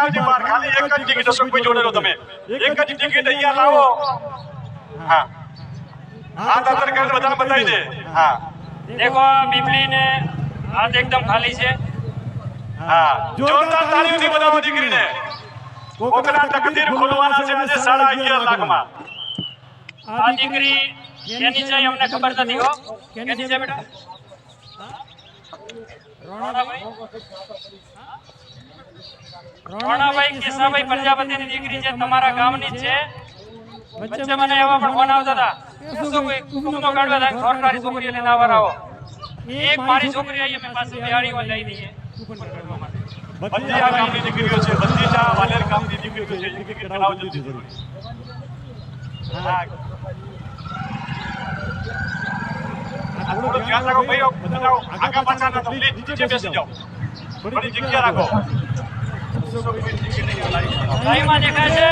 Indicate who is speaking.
Speaker 1: આવજે બહાર ખાલી એક જ ટિકિટ અશોકભાઈ જોડે લો તમે. એક જ ટિકિટ અહીંયા લાવો. હા. હા તાતર કરીને બધા બતાવી દે. હા.
Speaker 2: દેખો બીપલી ને હાથ એકદમ ખાલી છે.
Speaker 1: હા. જોરદાર તાળીઓથી બધામાં દીકરીને કોકના તકદીર ખોલવાના છે આજે સાડા અગિયાર લાખમાં.
Speaker 2: આ દીકરી કેની છે અમને ખબર નથી હો. કેની છે બેટા? રોણાભાઈ. રોણાભાઈ કેસાભાઈ પ્રજાપતિની દીકરી છે તમારા ગામની છે વચ્ચે મને એવા પણ ફોન આવતા હતા. શું કોઈ કાઢવા થાય સરકારી છોકરીઓ લઈને આવવા આવો. એક મારી છોકરી આવી અમે પાસે બિહારી માં લઈ દઈએ
Speaker 1: બધી આ ગામની દીકરીઓ છે બધી આ વાલેર ગામની દીકરીઓ છે દીકરી કરાવજો હા. થોડું ધ્યાન રાખો ભાઈઓ. બધા આગા પાછા ના નીચે બેસી જાઓ. થોડી જગ્યા રાખો.
Speaker 2: લાઈવમાં દેખાય છે.